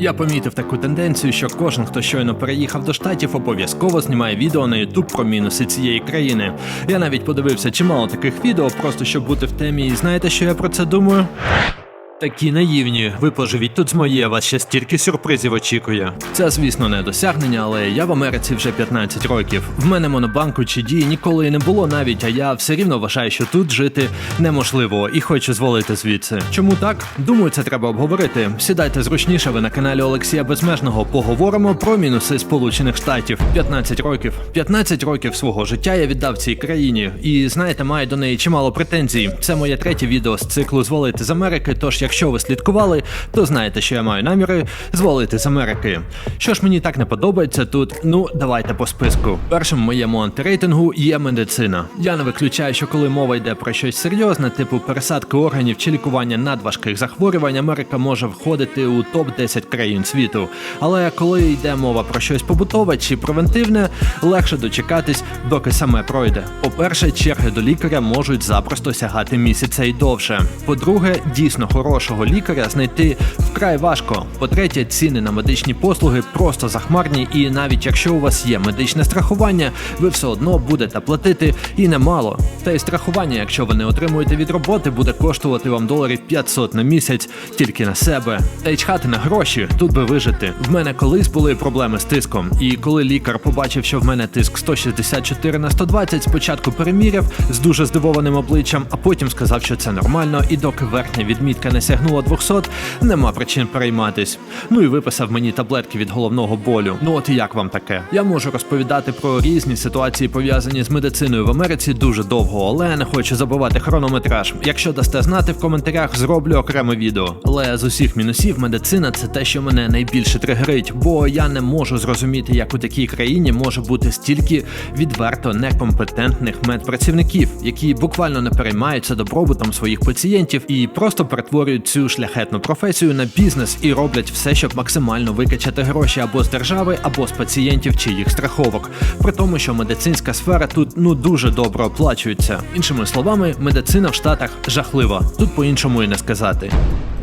Я помітив таку тенденцію, що кожен, хто щойно переїхав до штатів, обов'язково знімає відео на YouTube про мінуси цієї країни. Я навіть подивився чимало таких відео, просто щоб бути в темі. І знаєте, що я про це думаю? Такі наївні, ви поживіть тут з моє, вас ще стільки сюрпризів очікує. Це, звісно, не досягнення, але я в Америці вже 15 років. В мене монобанку чи дії ніколи і не було навіть, а я все рівно вважаю, що тут жити неможливо і хочу зволити звідси. Чому так? Думаю, це треба обговорити. Сідайте зручніше, ви на каналі Олексія Безмежного. Поговоримо про мінуси Сполучених Штатів. 15 років. 15 років свого життя я віддав цій країні. І знаєте, маю до неї чимало претензій. Це моє третє відео з циклу Зволити з Америки. Тож, якщо ви слідкували, то знаєте, що я маю наміри зволити з Америки. Що ж мені так не подобається тут? Ну, давайте по списку. Першим моєму антирейтингу є медицина. Я не виключаю, що коли мова йде про щось серйозне, типу пересадки органів чи лікування надважких захворювань, Америка може входити у топ 10 країн світу. Але коли йде мова про щось побутове чи превентивне, легше дочекатись, доки саме пройде. По-перше, черги до лікаря можуть запросто сягати місяця і довше. По-друге, дійсно хорошого лікаря знайти вкрай важко. По-третє, ціни на медичні послуги просто захмарні, і навіть якщо у вас є медичне страхування, ви все одно будете платити і немало. Та й страхування, якщо ви не отримуєте від роботи, буде коштувати вам доларів 500 на місяць тільки на себе. Та й чхати на гроші, тут би вижити. В мене колись були проблеми з тиском, і коли лікар побачив, що в мене тиск 164 на 120, спочатку переміряв з дуже здивованим обличчям, а потім сказав, що це нормально, і доки верхня відмітка не сягнула 200, нема причин перейматись. Ну і виписав мені таблетки від головного болю. Ну от і як вам таке? Я можу розповідати про різні ситуації, пов'язані з медициною в Америці дуже довго, але не хочу забувати хронометраж. Якщо дасте знати в коментарях, зроблю окреме відео. Але з усіх мінусів медицина це те, що мене найбільше тригерить, бо я не можу зрозуміти, як у такій країні може бути стільки відверто некомпетентних медпрацівників, які буквально не переймаються добробутом своїх пацієнтів і просто перетворюють цю шляхетну професію на бізнес і роблять все, щоб максимально викачати гроші або з держави, або з пацієнтів чи їх страховок. При тому, що медицинська сфера тут ну дуже добре оплачується. Іншими словами, медицина в Штатах жахлива. Тут по-іншому і не сказати.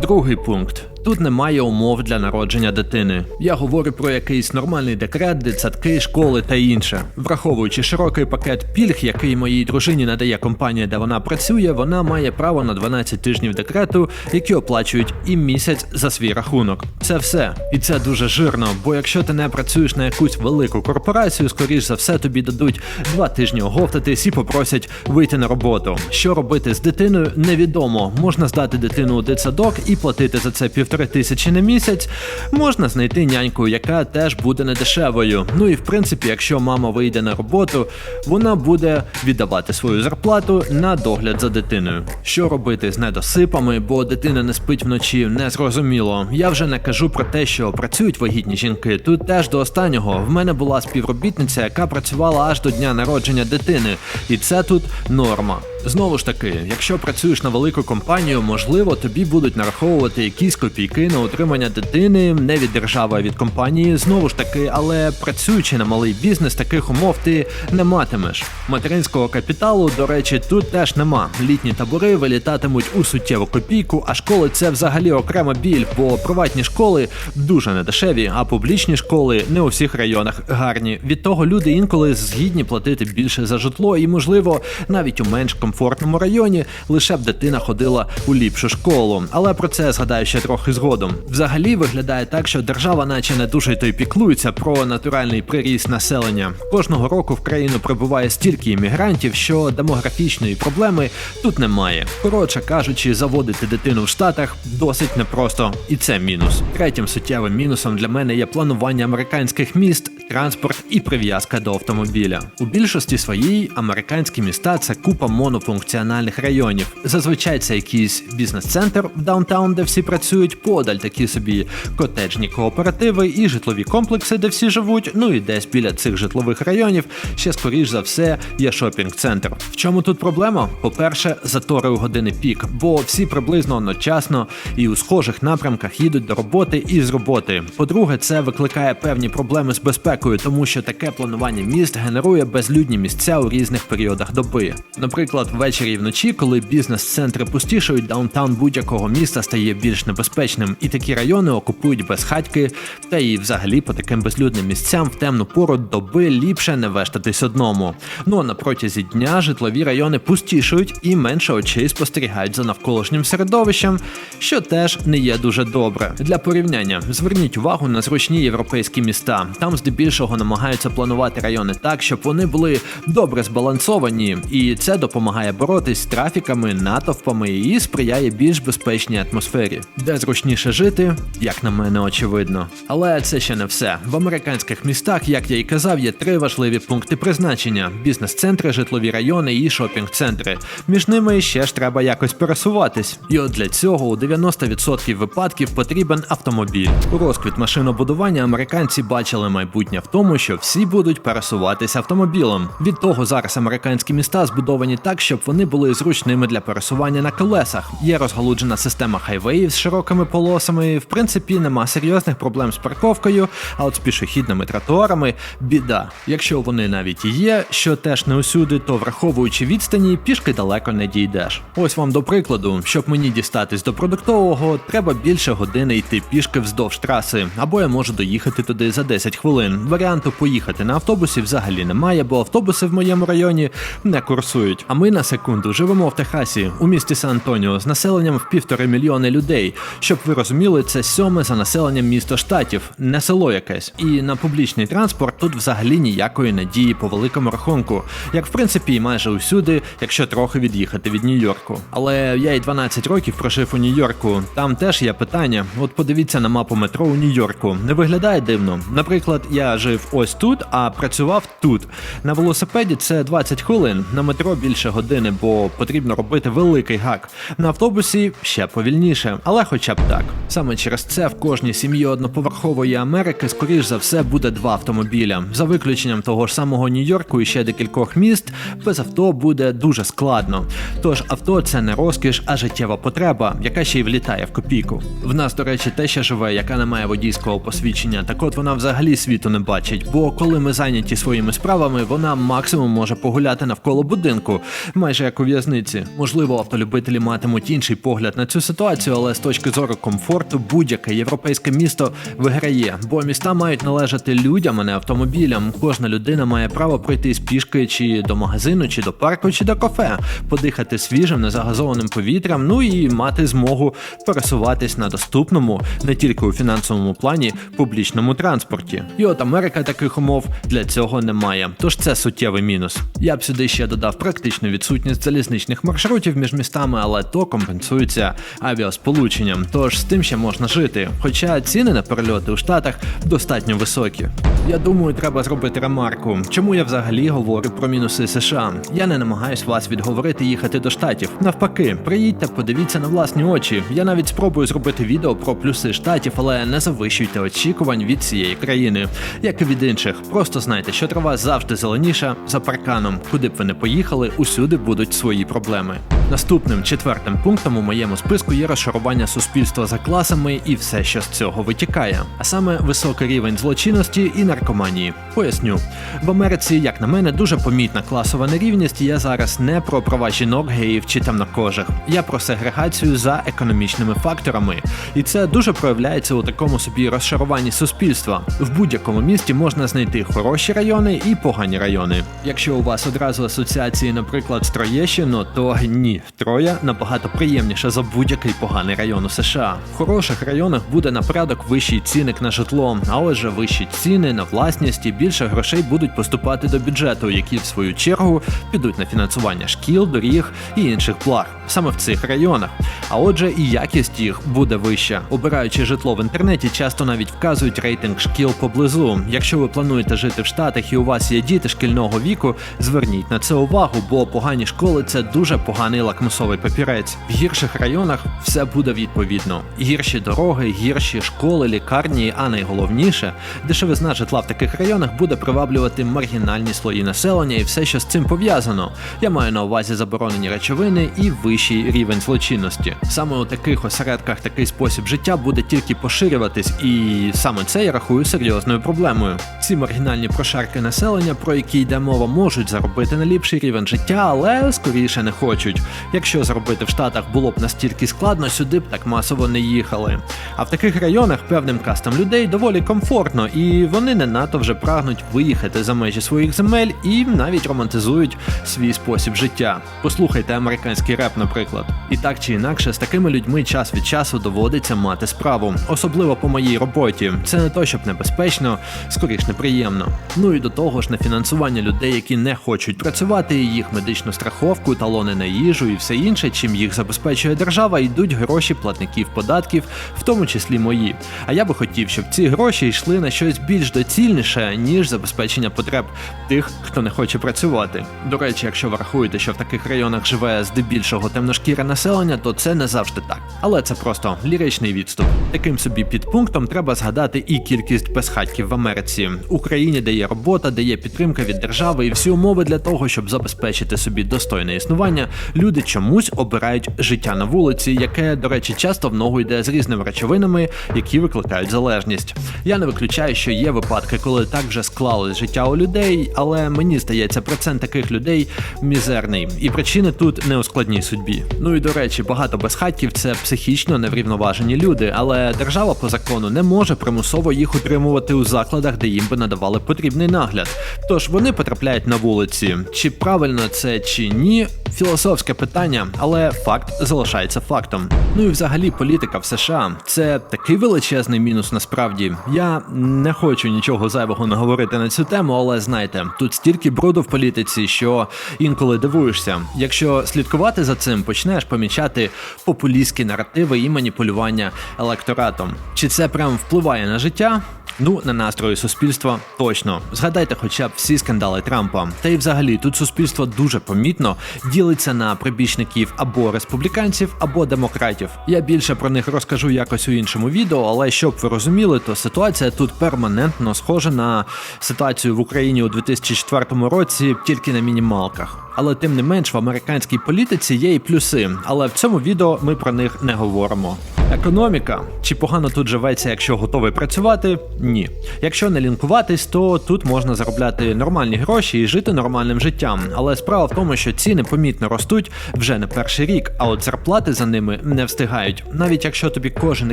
Другий пункт. Тут немає умов для народження дитини. Я говорю про якийсь нормальний декрет, дитсадки, школи та інше. Враховуючи широкий пакет пільг, який моїй дружині надає компанія, де вона працює, вона має право на 12 тижнів декрету, які оплачують і місяць за свій рахунок. Це все. І це дуже жирно, бо якщо ти не працюєш на якусь велику корпорацію, скоріш за все тобі дадуть два тижні оговтатись і попросять вийти на роботу. Що робити з дитиною, невідомо. Можна здати дитину у дитсадок і платити за це півтори тисячі на місяць. Можна знайти няньку, яка теж буде недешевою. Ну і в принципі, якщо мама вийде на роботу, вона буде віддавати свою зарплату на догляд за дитиною. Що робити з недосипами, бо дитина не спить вночі, не зрозуміло. Я вже не кажу про те, що працюють вагітні жінки. Тут теж до останнього. В мене була співробітниця, яка працювала аж до дня народження дитини, і це тут норма. Знову ж таки, якщо працюєш на велику компанію, можливо, тобі будуть нараховувати якісь копійки на утримання дитини не від держави, а від компанії. Знову ж таки, але працюючи на малий бізнес, таких умов ти не матимеш. Материнського капіталу, до речі, тут теж нема. Літні табори вилітатимуть у суттєву копійку, а школи це взагалі окрема біль, бо приватні школи дуже недешеві, а публічні школи не у всіх районах гарні. Від того люди інколи згідні платити більше за житло, і можливо навіть у менш комфортному районі лише б дитина ходила у ліпшу школу. Але про це згадаю ще трохи згодом. Взагалі виглядає так, що держава, наче не дуже то й піклується про натуральний приріст населення. Кожного року в країну прибуває стільки іммігрантів, що демографічної проблеми тут немає. Коротше кажучи, заводити дитину в Штатах досить непросто, і це мінус. Третім суттєвим мінусом для мене є планування американських міст, транспорт і прив'язка до автомобіля. У більшості своїй американські міста це купа монофункціональних районів. Зазвичай це якийсь бізнес-центр в даунтаун, де всі працюють, подаль такі собі котеджні кооперативи і житлові комплекси, де всі живуть. Ну і десь біля цих житлових районів ще скоріш за все є шопінг-центр. В чому тут проблема? По-перше, затори у години пік, бо всі приблизно одночасно і у схожих напрямках їдуть до роботи і з роботи. По-друге, це викликає певні проблеми з безпекою. Америкою, тому що таке планування міст генерує безлюдні місця у різних періодах доби. Наприклад, ввечері і вночі, коли бізнес-центри пустішують, даунтаун будь-якого міста стає більш небезпечним, і такі райони окупують безхатьки, та і взагалі по таким безлюдним місцям в темну пору доби ліпше не вештатись одному. Ну а на протязі дня житлові райони пустішують і менше очей спостерігають за навколишнім середовищем, що теж не є дуже добре. Для порівняння зверніть увагу на зручні європейські міста. Там здебільшого намагаються планувати райони так, щоб вони були добре збалансовані, і це допомагає боротись з трафіками, натовпами і сприяє більш безпечній атмосфері, де зручніше жити, як на мене, очевидно. Але це ще не все. В американських містах, як я і казав, є три важливі пункти призначення: бізнес-центри, житлові райони і шопінг-центри. Між ними ще ж треба якось пересуватись. І от для цього у 90% випадків потрібен автомобіль. У розквіт машинобудування американці бачили майбутнє в тому, що всі будуть пересуватися автомобілем. Від того зараз американські міста збудовані так, щоб вони були зручними для пересування на колесах. Є розгалуджена система хайвеїв з широкими полосами. В принципі, нема серйозних проблем з парковкою, а от з пішохідними тротуарами біда. Якщо вони навіть є, що теж не усюди, то враховуючи відстані, пішки далеко не дійдеш. Ось вам до прикладу, щоб мені дістатись до продуктового, треба більше години йти пішки вздовж траси, або я можу доїхати туди за 10 хвилин. Варіанту поїхати на автобусі взагалі немає, бо автобуси в моєму районі не курсують. А ми на секунду живемо в Техасі, у місті Сан-Антоніо, з населенням в півтори мільйони людей. Щоб ви розуміли, це сьоме за населенням місто штатів, не село якесь. І на публічний транспорт тут взагалі ніякої надії по великому рахунку, як в принципі і майже усюди, якщо трохи від'їхати від Нью-Йорку. Але я і 12 років прожив у Нью-Йорку. Там теж є питання. От подивіться на мапу метро у Нью-Йорку. Не виглядає дивно. Наприклад, я жив ось тут, а працював тут. На велосипеді це 20 хвилин, на метро більше години, бо потрібно робити великий гак. На автобусі ще повільніше, але хоча б так. Саме через це в кожній сім'ї одноповерхової Америки, скоріш за все, буде два автомобіля. За виключенням того ж самого Нью-Йорку і ще декількох міст, без авто буде дуже складно. Тож авто це не розкіш, а життєва потреба, яка ще й влітає в копійку. В нас, до речі, те ще живе, яка не має водійського посвідчення. Так от вона взагалі світу не бачить. Бо коли ми зайняті своїми справами, вона максимум може погуляти навколо будинку, майже як у в'язниці. Можливо, автолюбителі матимуть інший погляд на цю ситуацію, але з точки зору комфорту будь-яке європейське місто виграє, бо міста мають належати людям, а не автомобілям. Кожна людина має право пройти з пішки чи до магазину, чи до парку, чи до кафе, подихати свіжим незагазованим повітрям, ну і мати змогу пересуватись на доступному, не тільки у фінансовому плані, публічному транспорті. І от Америка таких умов для цього немає. Тож це суттєвий мінус. Я б сюди ще додав практичну відсутність залізничних маршрутів між містами, але то компенсується авіасполученням. Тож з тим ще можна жити. Хоча ціни на перельоти у Штатах достатньо високі. Я думаю, треба зробити ремарку. Чому я взагалі говорю про мінуси США? Я не намагаюсь вас відговорити їхати до штатів. Навпаки, приїдьте, подивіться на власні очі. Я навіть спробую зробити відео про плюси штатів, але не завищуйте очікувань від цієї країни, як і від інших. Просто знайте, що трава завжди зеленіша за парканом. Куди б ви не поїхали, усюди будуть свої проблеми. Наступним четвертим пунктом у моєму списку є розшарування суспільства за класами і все, що з цього витікає, а саме високий рівень злочинності і наркоманії. Поясню, в Америці, як на мене, дуже помітна класова нерівність. Я зараз не про права жінок, геїв чи темнокожих. Я про сегрегацію за економічними факторами, і це дуже проявляється у такому собі розшаруванні суспільства. В будь-якому місті можна знайти хороші райони і погані райони. Якщо у вас одразу асоціації, наприклад, з Троєщину, то ні, Троя набагато приємніше за будь-який поганий район у США. В хороших районах буде на порядок вищий цінник на житло, а отже, вищі ціни на власність і більше грошей будуть поступати до бюджету, які в свою чергу підуть на фінансування шкіл, доріг і інших благ саме в цих районах. А отже, і якість їх буде вища. Обираючи житло в інтернеті, часто навіть вказують рейтинг шкіл поблизу. Якщо ви плануєте жити в Штатах і у вас є діти шкільного віку, зверніть на це увагу, бо погані школи це дуже поганий лакмусовий папірець. В гірших районах все буде відповідно. Гірші дороги, гірші школи, лікарні, а найголовніше, дешевизна житла в таких районах буде приваблювати маргінальні слої населення і все, що з цим пов'язано. Я маю на увазі заборонені речовини і вищий рівень злочинності. Саме у таких осередках такий спосіб життя буде тільки поширюватись, і саме це я рахую серйозною проблемою. Ці маргінальні прошарки населення, про які йде мова, можуть заробити на ліпший рівень життя, але скоріше не хочуть. Якщо зробити в Штатах було б настільки складно, сюди б так масово не їхали. А в таких районах певним кастам людей доволі комфортно, і вони не надто вже прагнуть виїхати за межі своїх земель і навіть романтизують свій спосіб життя. Послухайте американський реп, наприклад. І так чи інакше, з такими людьми час від часу доводиться мати справу, особливо по моїй роботі. Це не то, щоб небезпечно, скоріш неприємно. Ну і до того ж, на фінансування людей, які не хочуть працювати, їх медичну страховку, талони на їжу і все інше, чим їх забезпечує держава, йдуть гроші платників податків, в тому числі мої. А я би хотів, щоб ці гроші йшли на щось більш доцільніше, ніж забезпечення потреб тих, хто не хоче працювати. До речі, якщо ви рахуєте, що в таких районах живе здебільшого темношкіре населення, то це не завжди так. Але це просто ліричний відступ. Таким собі підпунктом треба згадати і кількість безхатьків в Америці, Україні, де є робота, де є підтримка від держави, і всі умови для того, щоб забезпечити собі достойне існування, люди чомусь обирають життя на вулиці, яке, до речі, часто в ногу йде з різними речовинами, які викликають залежність. Я не виключаю, що є випадки, коли так вже склалось життя у людей, але мені здається, процент таких людей мізерний, і причини тут не у складній судьбі. Ну і до речі, багато безхатьків це психічно неврівноважені люди, але держава по закону не може примусово їх утримувати у закладах, де їм би надавали потрібний нагляд. Тож вони потрапляють на вулиці. Чи правильно це чи ні? Філософське питання, але факт залишається фактом. Ну і взагалі політика в США це такий величезний мінус насправді. Я не хочу нічого зайвого наговорити на цю тему, але знайте, тут стільки бруду в політиці, що інколи дивуєшся. Якщо слідкувати за цим, почнеш помічати популістські наративи і маніпулювання електоратом. Чи це прям впливає на життя? Ну, на настрої суспільства точно. Згадайте хоча б всі скандали Трампа. Та й взагалі тут суспільство дуже помітно ділиться на прибічників або республіканців, або демократів. Я більше про них розкажу якось у іншому відео, але щоб ви розуміли, то ситуація тут перманентно схожа на ситуацію в Україні у 2004 році, тільки на мінімалках. Але тим не менш в американській політиці є і плюси. Але в цьому відео ми про них не говоримо. Економіка. Чи погано тут живеться, якщо готовий працювати? Ні. Якщо не лінкуватись, то тут можна заробляти нормальні гроші і жити нормальним життям. Але справа в тому, що ціни помітно ростуть вже не перший рік, а от зарплати за ними не встигають. Навіть якщо тобі кожен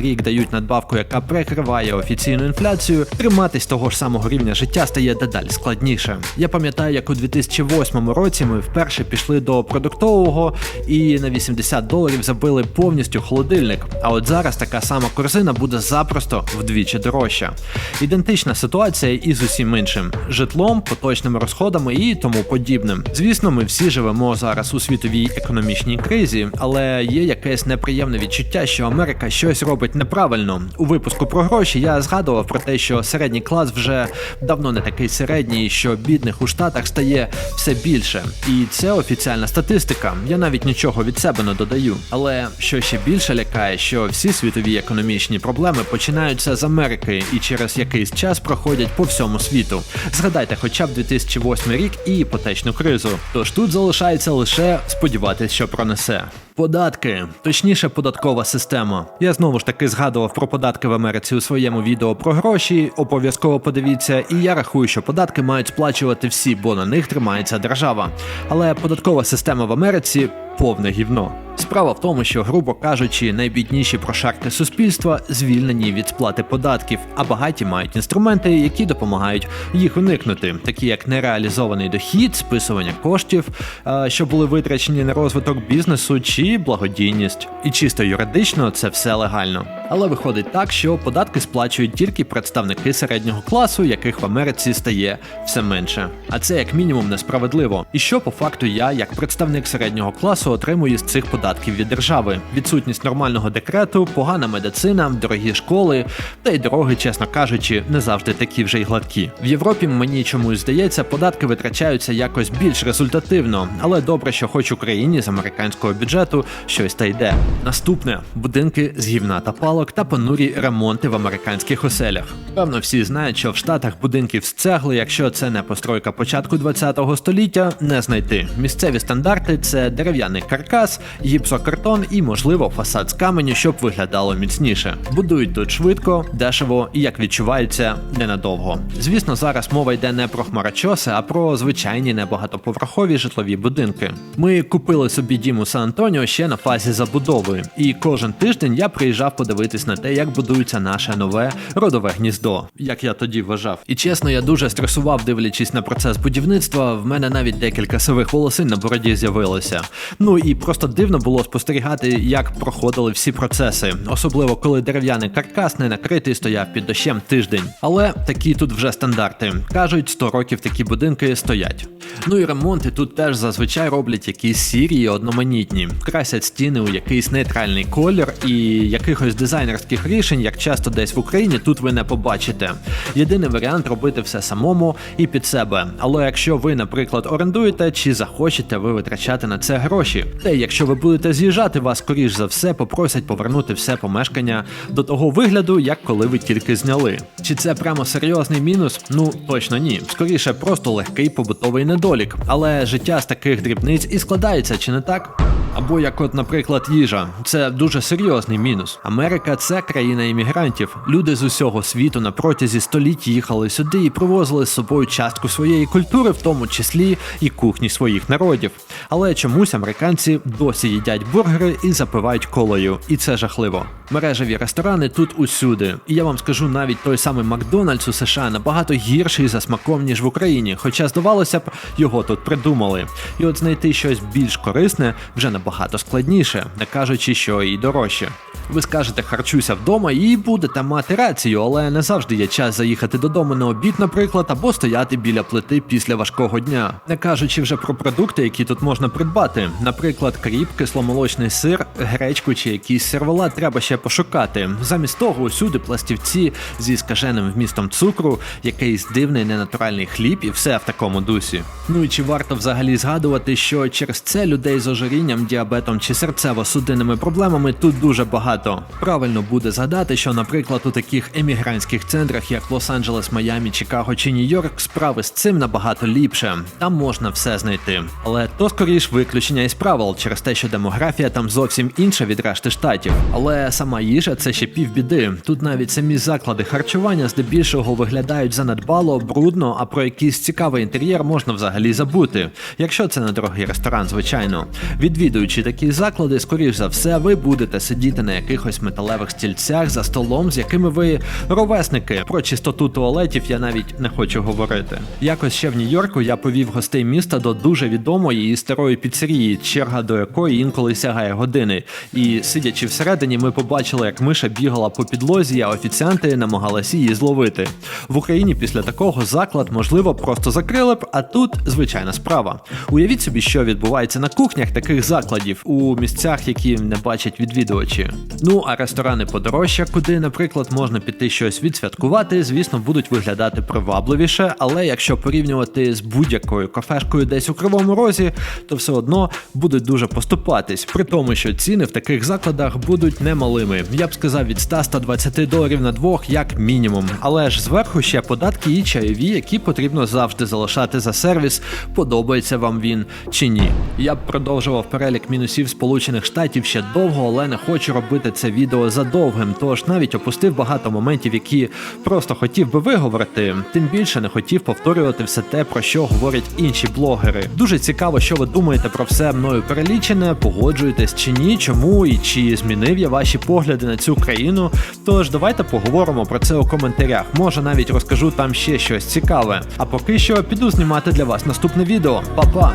рік дають надбавку, яка прикриває офіційну інфляцію, триматись того ж самого рівня життя стає дедалі складніше. Я пам'ятаю, як у 2008 році ми вперше пішли до продуктового і на 80 доларів забили повністю холодильник. А от зараз така сама корзина буде запросто вдвічі дорожча. Ідентична ситуація і з усім іншим житлом, поточними розходами і тому подібним. Звісно, ми всі живемо зараз у світовій економічній кризі, але є якесь неприємне відчуття, що Америка щось робить неправильно. У випуску про гроші я згадував про те, що середній клас вже давно не такий середній, що бідних у штатах стає все більше. І це офіціальна статистика. Я навіть нічого від себе не додаю. Але що ще більше лякає, що всі світові економічні проблеми починаються з Америки і через якийсь час проходять по всьому світу. Згадайте, хоча б 2008 рік і іпотечну кризу. Тож тут залишається лише сподіватися, що пронесе. Податки, точніше, податкова система. Я знову ж таки згадував про податки в Америці у своєму відео про гроші. Обов'язково подивіться, і я рахую, що податки мають сплачувати всі, бо на них тримається держава. Але податкова система в Америці повне гівно. Справа в тому, що, грубо кажучи, найбідніші прошарки суспільства звільнені від сплати податків, а багаті мають інструменти, які допомагають їх уникнути, такі як нереалізований дохід, списування коштів, е, що були витрачені на розвиток бізнесу чи благодійність. І чисто юридично це все легально. Але виходить так, що податки сплачують тільки представники середнього класу, яких в Америці стає все менше. А це як мінімум несправедливо. І що по факту я, як представник середнього класу, отримую з цих податків від держави: відсутність нормального декрету, погана медицина, дорогі школи, та й дороги, чесно кажучи, не завжди такі вже й гладкі. В Європі мені чомусь здається, податки витрачаються якось більш результативно, але добре, що хоч Україні з американського бюджету щось та йде. Наступне будинки з гівна та палива виталок та понурі ремонти в американських оселях. Певно, всі знають, що в Штатах будинків з цегли, якщо це не постройка початку 20-го століття, не знайти. Місцеві стандарти це дерев'яний каркас, гіпсокартон і, можливо, фасад з каменю, щоб виглядало міцніше. Будують тут швидко, дешево і, як відчувається, ненадовго. Звісно, зараз мова йде не про хмарочоси, а про звичайні небагатоповерхові житлові будинки. Ми купили собі дім у Сан-Антоніо ще на фазі забудови, і кожен тиждень я приїжджав подивитись на те, як будується наше нове родове гніздо, як я тоді вважав. І чесно, я дуже стресував, дивлячись на процес будівництва. В мене навіть декілька сивих волосин на бороді з'явилося. Ну і просто дивно було спостерігати, як проходили всі процеси, особливо коли дерев'яний каркас не накритий стояв під дощем тиждень. Але такі тут вже стандарти. Кажуть, 100 років такі будинки стоять. Ну і ремонти тут теж зазвичай роблять якісь сірі і одноманітні, красять стіни у якийсь нейтральний колір, і якихось дизайнерських рішень, як часто десь в Україні, тут ви не побачите. Єдиний варіант робити все самому і під себе. Але якщо ви, наприклад, орендуєте чи захочете ви витрачати на це гроші, та якщо ви будете з'їжджати, вас скоріш за все попросять повернути все помешкання до того вигляду, як коли ви тільки зняли. Чи це прямо серйозний мінус? Ну точно ні. Скоріше, просто легкий побутовий недолік. Але життя з таких дрібниць і складається, чи не так? Або як, от, наприклад, їжа, це дуже серйозний мінус. Америка це країна іммігрантів. Люди з усього світу на протязі століть їхали сюди і привозили з собою частку своєї культури, в тому числі і кухні своїх народів. Але чомусь американці досі їдять бургери і запивають колою, і це жахливо. Мережеві ресторани тут усюди. І я вам скажу, навіть той самий Макдональдс у США набагато гірший за смаком, ніж в Україні. Хоча, здавалося б, його тут придумали. І от знайти щось більш корисне вже набагато складніше, не кажучи, що і дорожче. Ви скажете, харчуся вдома і будете мати рацію, але не завжди є час заїхати додому на обід, наприклад, або стояти біля плити після важкого дня. Не кажучи вже про продукти, які тут можна придбати, наприклад, кріп, кисломолочний сир, гречку чи якийсь сервелат треба ще пошукати. Замість того, усюди пластівці зі скаженим вмістом цукру, якийсь дивний ненатуральний хліб, і все в такому дусі. Ну і чи варто взагалі згадувати, що через це людей з ожирінням, діабетом чи серцево-судинними проблемами тут дуже багато. Правильно буде згадати, що, наприклад, у таких емігрантських центрах, як Лос-Анджелес, Майамі, Чикаго чи Нью-Йорк, справи з цим набагато ліпше. Там можна все знайти. Але то скоріш виключення із правил через те, що демографія там зовсім інша від решти штатів. Але сама їжа це ще півбіди. Тут навіть самі заклади харчування здебільшого виглядають занедбало, брудно, а про якийсь цікавий інтер'єр можна взагалі забути, якщо це не дорогий ресторан, звичайно. Відвідуючи такі заклади, скоріш за все, ви будете сидіти на якихось металевих стільцях за столом, з якими ви ровесники. Про чистоту туалетів я навіть не хочу говорити. Якось ще в Нью-Йорку я повів гостей міста до дуже відомої і старої піцерії, черга до якої інколи сягає години. І сидячи всередині, ми побачили, як миша бігала по підлозі, а офіціанти намагалися її зловити. В Україні після такого заклад можливо просто закрили б, а тут звичайна справа. Уявіть собі, що відбувається на кухнях таких закладів у місцях, які не бачать відвідувачі. Ну а ресторани подорожча, куди, наприклад, можна піти щось відсвяткувати, звісно, будуть виглядати привабливіше, але якщо порівнювати з будь-якою кафешкою десь у кривому розі, то все одно будуть дуже поступатись, при тому, що ціни в таких закладах будуть немалими. Я б сказав від 100-120 доларів на двох, як мінімум. Але ж зверху ще податки і чайові, які потрібно завжди залишати за сервіс, подобається вам він чи ні. Я б продовжував перелік мінусів Сполучених Штатів ще довго, але не хочу робити це відео задовгим, тож навіть опустив багато моментів, які просто хотів би виговорити. Тим більше не хотів повторювати все те, про що говорять інші блогери. Дуже цікаво, що ви думаєте про все мною перелічене, погоджуєтесь чи ні, чому і чи змінив я ваші погляди на цю країну. Тож давайте поговоримо про це у коментарях. Може навіть розкажу там ще щось цікаве. А поки що піду знімати для вас наступне відео. Па-па!